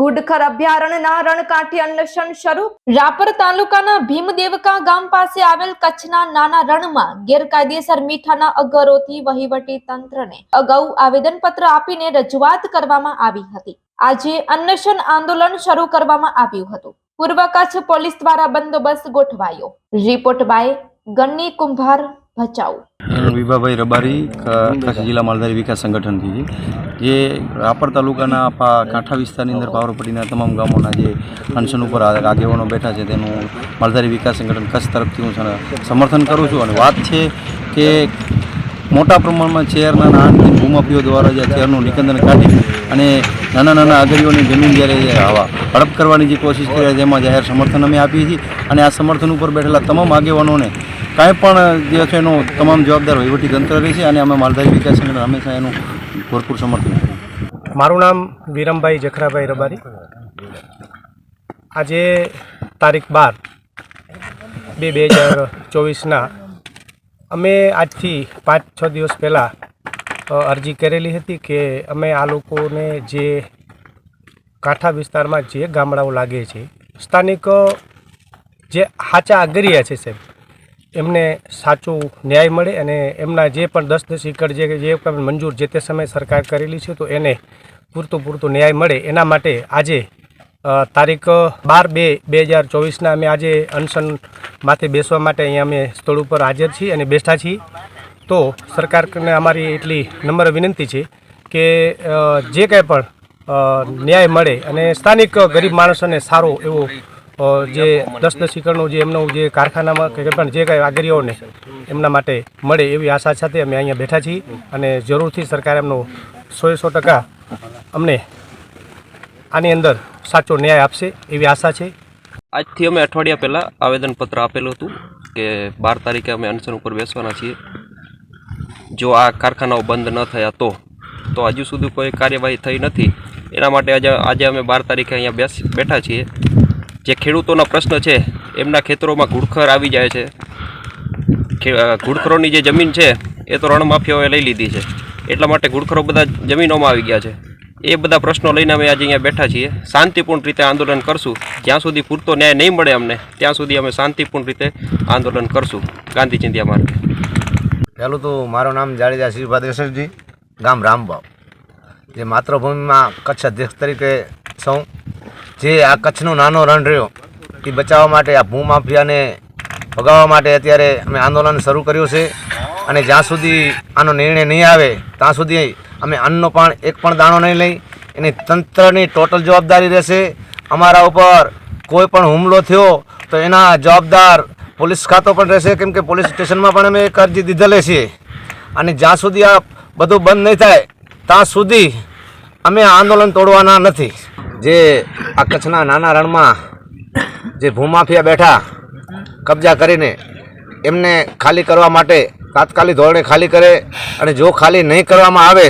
ઘુડખર અભયારણ્યના રણકાંઠે અન્વેષણ શરૂ. રાપર તાલુકાના ભીમદેવકા ગામ પાસે આવેલ કચ્છના નાના રણમાં ગેરકાયદેસર મીઠાના અગરોથી વહીવટી તંત્રને અગાઉ આવેદનપત્ર આપીને રજૂઆત કરવામાં આવી હતી. આજે અન્વેષણ આંદોલન શરૂ કરવામાં આવ્યું હતું. પૂર્વ કચ્છ પોલીસ દ્વારા બંદોબસ્ત ગોઠવાયો. રિપોર્ટ બાય ગન્ની કુંભાર. ભચાઉ. વિભાભાઈ રબારી કચ્છ જિલ્લા માલધારી વિકાસ સંગઠનથી જે. રાપર તાલુકાના કાંઠા વિસ્તારની અંદર પાવરપટ્ટીના તમામ ગામોના જે અનશન ઉપર આગેવાનો બેઠા છે તેનું માલધારી વિકાસ સંગઠન કચ્છ તરફથી હું સમર્થન કરું છું અને વાત છે કે મોટા પ્રમાણમાં ચેરના નાણાંથી ભૂમાફીઓ દ્વારા જે ચેરનું નિકંદન કાઢી અને નાના નાના આગળીઓની જમીન જ્યારે આવા હડપ કરવાની જે કોશિશ કરી તેમાં જાહેર સમર્થન અમે આપીએ છીએ અને આ સમર્થન ઉપર બેઠેલા તમામ આગેવાનોને કાંઈ પણ, જે છે એનું તમામ જવાબદાર તંત્ર રહેશે અને અમે માલધારી વિકાસ સંગઠન હંમેશા એનું ભરપૂર સમર્થન મારું નામ વિરમભાઈ જખરાભાઈ રબારી. આજે તારીખ બાર બે બે હજાર ચોવીસના અમે આજથી પાંચ છ દિવસ પહેલાં અરજી કરેલી હતી કે અમે આ લોકોને જે કાંઠા વિસ્તારમાં જે ગામડાઓ લાગે છે, સ્થાનિક જે સાચા અગરિયા છે સાહેબ એમને સાચું ન્યાય મળે અને એમના જે પણ દસ દસ એકર જે જે પણ મંજૂર જે તે સમયે સરકાર કરેલી છે, તો એને પૂરતું પૂરતું ન્યાય મળે. એના માટે આજે તારીખ બાર બે બે હજાર ચોવીસના અમે આજે અનશન માથે બેસવા માટે અહીંયા અમે સ્થળ ઉપર હાજર છીએ અને બેઠા છીએ. તો સરકારને અમારી એટલી નમ્ર વિનંતી છે કે જે કંઈ પણ ન્યાય મળે અને સ્થાનિક ગરીબ માણસોને સારો એવો જે દસ દસ એકરનું જે એમનું જે કારખાનામાં કે પણ જે કાંઈ આગરીઓને એમના માટે મળે એવી આશા સાથે અમે અહીંયા બેઠા છીએ અને જરૂરથી સરકાર એમનો સો સો ટકા અમને આની અંદર સાચો ન્યાય આપશે એવી આશા છે. આજથી અમે અઠવાડિયા પહેલાં આવેદનપત્ર આપેલું હતું કે બાર તારીખે અમે અનશન ઉપર બેસવાના છીએ. જો આ કારખાનાઓ બંધ ન થયા તો તો હજુ સુધી કોઈ કાર્યવાહી થઈ નથી. એના માટે આજે આજે અમે બાર તારીખે અહીંયા બેસ બેઠા છીએ. જે ખેડૂતોના પ્રશ્ન છે, એમના ખેતરોમાં ઘૂડખર આવી જાય છે. ઘૂડખરોની જે જમીન છે, એ તો રણમાફિયાઓએ લઈ લીધી છે. એટલા માટે ઘૂડખરો બધા જમીનોમાં આવી ગયા છે. એ બધા પ્રશ્નો લઈને અમે આજે અહીંયા બેઠા છીએ. શાંતિપૂર્ણ રીતે આંદોલન કરશું. જ્યાં સુધી પૂરતો ન્યાય નહીં મળે અમને, ત્યાં સુધી અમે શાંતિપૂર્ણ રીતે આંદોલન કરશું. ગાંધી ચિંધ્યા માર્ગે. પહેલું તો મારું નામ જાડેજા શિવભા દેસરજી ગામ રામબાવ. જે માતૃભૂમિમાં કચ્છ અધ્યક્ષ તરીકે છું જે આ કચ્છનો નાનો રણ રહ્યો, એ બચાવવા માટે, આ ભૂમાફિયાને ભગાવવા માટે અત્યારે અમે આંદોલન શરૂ કર્યું છે. અને જ્યાં સુધી આનો નિર્ણય નહીં આવે, ત્યાં સુધી અમે અન્નનો પણ એક પણ દાણો નહીં લઈ, એની તંત્રની ટોટલ જવાબદારી રહેશે. અમારા ઉપર કોઈ પણ હુમલો થયો, તો એના જવાબદાર પોલીસ ખાતો પણ રહેશે, કેમ કે પોલીસ સ્ટેશનમાં પણ અમે એક અરજી દીધેલી છીએ અને જ્યાં સુધી આ બધું બંધ નહીં થાય, ત્યાં સુધી અમે આંદોલન તોડવાના નથી. જે આ કચ્છના નાના રણમાં જે ભૂમાફિયા બેઠા કબજા કરીને એમને ખાલી કરવા માટે તાત્કાલિક ધોરણે ખાલી કરે અને જો ખાલી નહીં કરવામાં આવે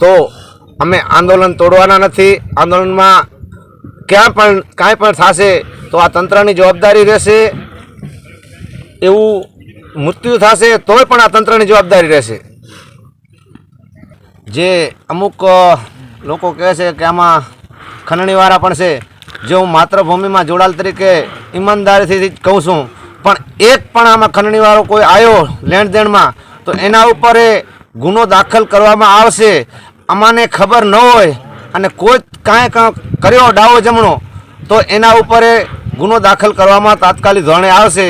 તો અમે આંદોલન તોડવાના નથી. આંદોલનમાં ક્યાં પણ, કાંઈ પણ થશે તો આ તંત્રની જવાબદારી રહેશે. એવું મૃત્યુ થશે તોય પણ આ તંત્રની જવાબદારી રહેશે. જે અમુક લોકો કહે છે કે આમાં ખંડણીવાળા પણ છે. જે હું માતૃભૂમિમાં જોડાલ તરીકે ઈમાનદારીથી કહું છું, પણ એક પણ આમાં ખંડણીવાળો કોઈ આવ્યો લેણ દેણમાં તો એના ઉપર એ ગુનો દાખલ કરવામાં આવશે. અમાને ખબર ન હોય અને કોઈ કાંઈ કર્યો ડાવો જમણો, તો એના ઉપર એ ગુનો દાખલ કરવામાં તાત્કાલિક ધોરણે આવશે.